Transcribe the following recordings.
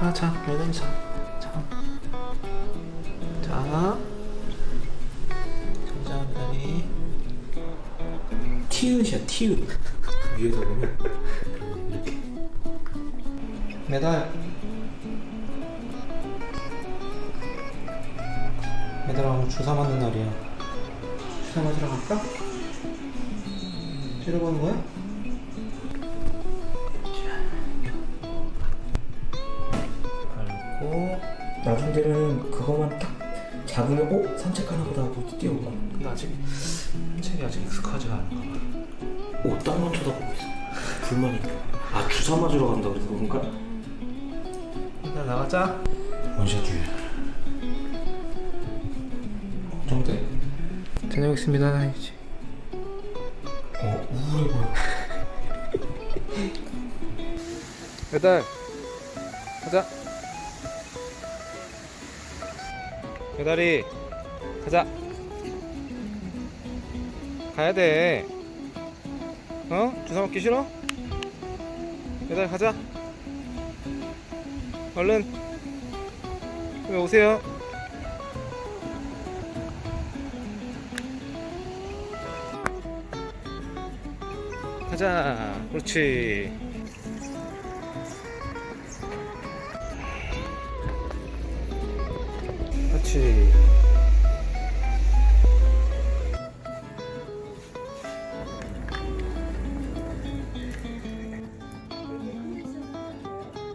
자, 자, 매달리 자. 자. 자. 자, 매달리. 티읕이야, 티읕. 위에서 보면 이렇게. 매달. 매달아 오늘 주사 맞는 날이야. 주사 맞으러 갈까? 찌르보는 거야? 되면 그거만 딱 잡으면 어? 산책하나 보다 하고 뛰어가 근데 아직 책이 아직 익숙하지가 않은가 봐. 오 땅만 쳐다보고 있어 불만이 아 주사 맞으러 간다 그래서 그런가? 일단 나가자. 원샷 중이야 정대. 다녀오겠습니다. 다니지. 어 우울해 보여 배달. 가자. 배달이 가자. 가야 돼. 어? 주사 맞기 싫어? 배달 가자. 얼른. 왜 오세요? 가자. 그렇지. 그렇지.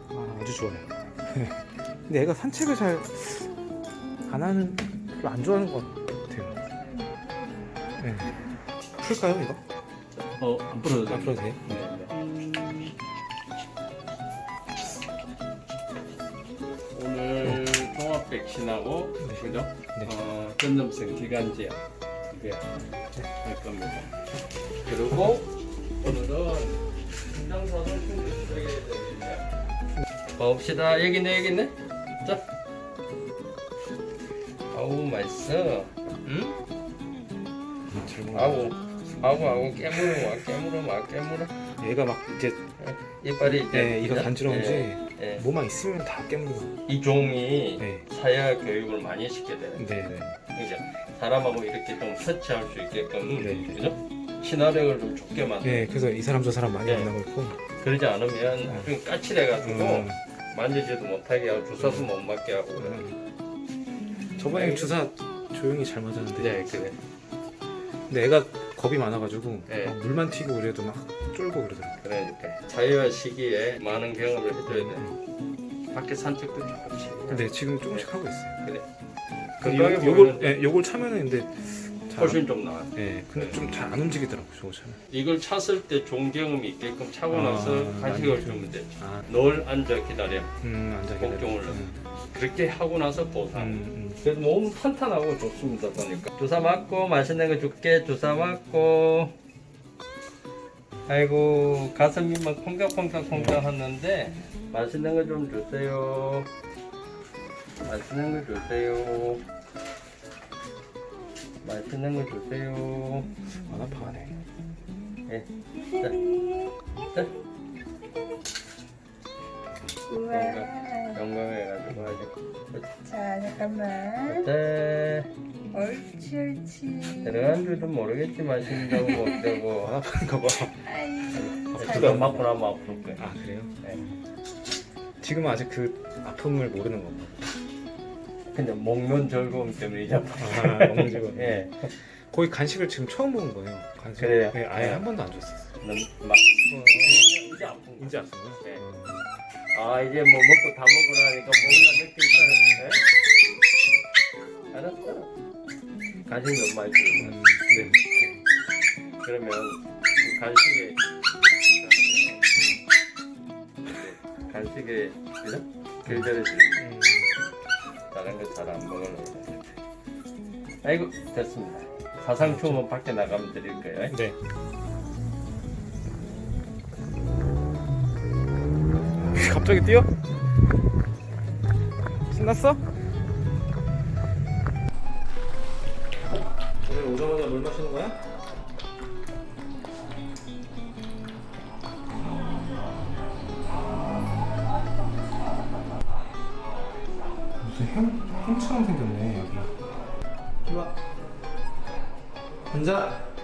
아, 아주 좋아요. 근데 애가 산책을 잘 안 하는, 별로 안 좋아하는 것 같아요. 네. 풀까요, 이거? 어, 안 풀어도 안 풀어도 돼요? 네, 네. 오늘 백신하고 네. 그죠? 네. 어, 전염성 기관지약 이게 할 겁니다. 그리고 오늘은 신장사선 충분히 되겠습니다. 봅시다. 여기 있네, 여기 있네. 자. 아우 맛있어. 응? 아우, 아우, 아우 깨물어 와, 깨물어 와, 깨물어. 얘가 막 이제 이빨이 이제 네, 이거 간지러운지 예, 예. 뭐만 있으면 다 깨물고. 이 종이 네. 사야 교육을 많이 시켜야 되는 네, 네. 이제 사람하고 이렇게 좀 터치할 수 있게끔 네. 그죠? 친화력을 좀 좁게 만들 네, 그래서 이 사람 저 사람 많이 네. 만나고 있고. 그러지 않으면 좀 까칠해가지고 음, 만지지도 못하게 하고 주사도 못 맞게 하고 그래. 음. 저번에 주사 조용히 잘 맞았는데. 네 그래 근데 애가 겁이 많아가지고 네. 막 물만 튀고 그래도 막 쫄고 그러더라고. 그러니까 자유화 시기에 많은 경험을 해줘야 돼 밖에 산책도 좋지 근데 지금 조금씩 하고 있어요. 그래 건강해 요, 요걸 보이는데 예, 요걸 차면은 근데 잘 훨씬 좀 나아 예, 근데 네. 좀 잘 안 움직이더라고 저거 차면. 이걸 찼을 때 경험이 있게끔 차고 아, 나서 간식을 많이 주면 되지 아, 널 앉아 기다려. 음, 앉아 기다려. 복종을 음, 그렇게 하고 나서 보상. 음, 그래도 몸 탄탄하고 좋습니다 보니까. 주사 맞고 맛있는 거 줄게. 주사 맞고. 아이고 가슴이 막 콩닥콩닥콩닥 하는데 맛있는 거 좀 주세요. 맛있는 거 주세요 맛있는 거 주세요 음. 안 아파하네. 예. 자, 자. 건강, 건강해가지고 아주 자 잠깐만 네. 옳지 옳지 들어간 줄도 모르겠지 마신다고 먹자고 안 아파는가 봐. 아이 그거 맞고 나면 아플 거야 아 그래요? 네. 지금은 아직 그 아픔을 모르는 건가 봐. 근데 먹는 즐거움 때문에 이제 아파 아, 먹는 즐거움. 예. 거의 간식을 지금 처음 먹은 거예요. 간식. 그래요? 네, 아예 네. 한 번도 안 줬었어요. 넌 막, 이제 아픈 이제 아픈 거야? 네. 어. 아 이제 뭐 먹고 다 먹으라니까 뭔가 느낌이 알았어 간식 몇 마리 주는 거야 음, 네. 그러면 간식에 간식에 그죠? 길들여지 음, 다른 거 잘 안 먹으려고 그래. 아이고 됐습니다 사상 추우면 밖에 나가면 드릴 거예요 네. 갑자기 뛰어? 신났어? 오늘 오자마자 물 마시는 거야? 햄, 햄처럼 생겼네 여기. 이리 와. 앉아